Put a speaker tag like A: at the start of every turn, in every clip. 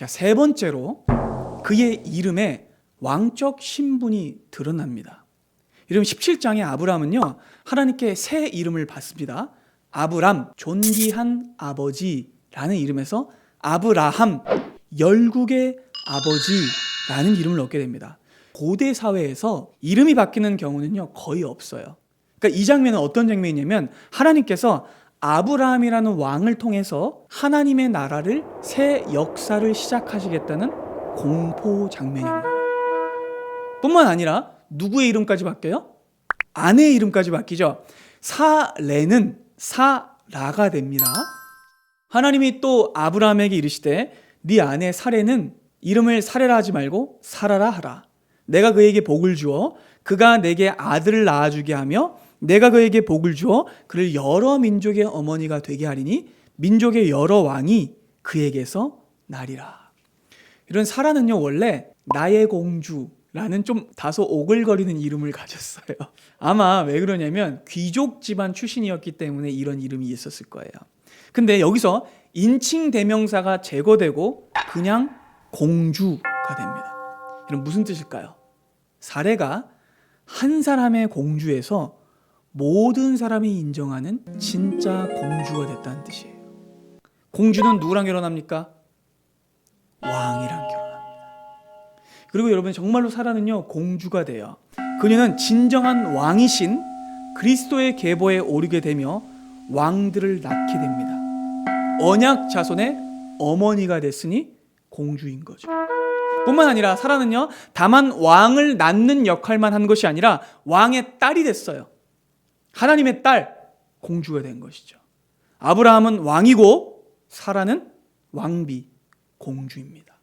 A: 자, 세 번째로 그의 이름에 왕적 신분이 드러납니다. 이름 17장의 아브라함은요, 하나님께 새 이름을 받습니다. 아브람, 존귀한 아버지라는 이름에서 아브라함, 열국의 아버지라는 이름을 얻게 됩니다. 고대 사회에서 이름이 바뀌는 경우는요, 거의 없어요. 그러니까 이 장면은 어떤 장면이냐면 하나님께서 아브라함이라는 왕을 통해서 하나님의 나라를 새 역사를 시작하시겠다는 공포 장면입니다. 뿐만 아니라 누구의 이름까지 바뀌어요? 아내의 이름까지 바뀌죠. 사레는 사라가 됩니다. 하나님이 또 아브라함에게 이르시되 네 아내 사레는 이름을 사레라 하지 말고 사라라 하라. 내가 그에게 복을 주어 그가 내게 아들을 낳아주게 하며 내가 그에게 복을 주어 그를 여러 민족의 어머니가 되게 하리니 민족의 여러 왕이 그에게서 나리라. 이런 사라는요 원래 나의 공주라는 좀 다소 오글거리는 이름을 가졌어요. 아마 왜 그러냐면 귀족 집안 출신이었기 때문에 이런 이름이 있었을 거예요. 근데 여기서 인칭 대명사가 제거되고 그냥 공주가 됩니다. 이런 무슨 뜻일까요? 사례가 한 사람의 공주에서 모든 사람이 인정하는 진짜 공주가 됐다는 뜻이에요. 공주는 누구랑 결혼합니까? 왕이랑 결혼합니다. 그리고 여러분 정말로 사라는요 공주가 돼요. 그녀는 진정한 왕이신 그리스도의 계보에 오르게 되며 왕들을 낳게 됩니다. 언약 자손의 어머니가 됐으니 공주인 거죠. 뿐만 아니라 사라는요 다만 왕을 낳는 역할만 한 것이 아니라 왕의 딸이 됐어요. 하나님의 딸 공주가 된 것이죠. 아브라함은 왕이고 사라는 왕비 공주입니다.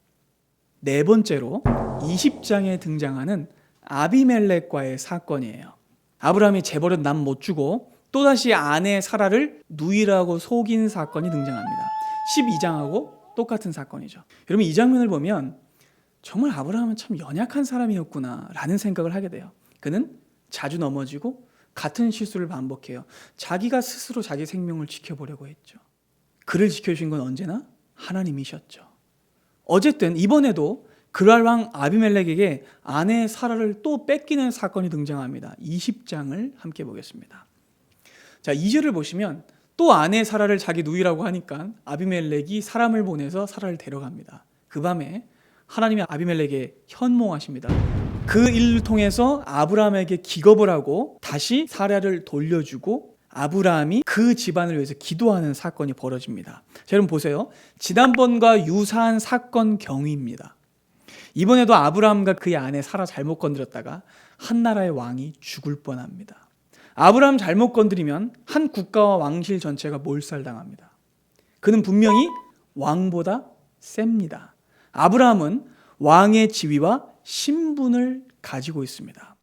A: 네 번째로 20장에 등장하는 아비멜렉과의 사건이에요. 아브라함이 재벌은 남 못 주고 또다시 아내 사라를 누이라고 속인 사건이 등장합니다. 12장하고 똑같은 사건이죠. 여러분 이 장면을 보면 정말 아브라함은 참 연약한 사람이었구나라는 생각을 하게 돼요. 그는 자주 넘어지고 같은 실수를 반복해요. 자기가 스스로 자기 생명을 지켜보려고 했죠. 그를 지켜주신 건 언제나 하나님이셨죠. 어쨌든 이번에도 그랄 왕 아비멜렉에게 아내 사라를 또 뺏기는 사건이 등장합니다. 20장을 함께 보겠습니다. 자, 2절을 보시면 또 아내 사라를 자기 누이라고 하니까 아비멜렉이 사람을 보내서 사라를 데려갑니다. 그 밤에 하나님이 아비멜렉에 현몽하십니다. 그 일을 통해서 아브라함에게 기겁을 하고 다시 사라를 돌려주고 아브라함이 그 집안을 위해서 기도하는 사건이 벌어집니다. 자, 여러분 보세요. 지난번과 유사한 사건 경위입니다. 이번에도 아브라함과 그의 아내 사라 잘못 건드렸다가 한 나라의 왕이 죽을 뻔합니다. 아브라함 잘못 건드리면 한 국가와 왕실 전체가 몰살당합니다. 그는 분명히 왕보다 셉니다. 아브라함은 왕의 지위와 신분을 가지고 있습니다.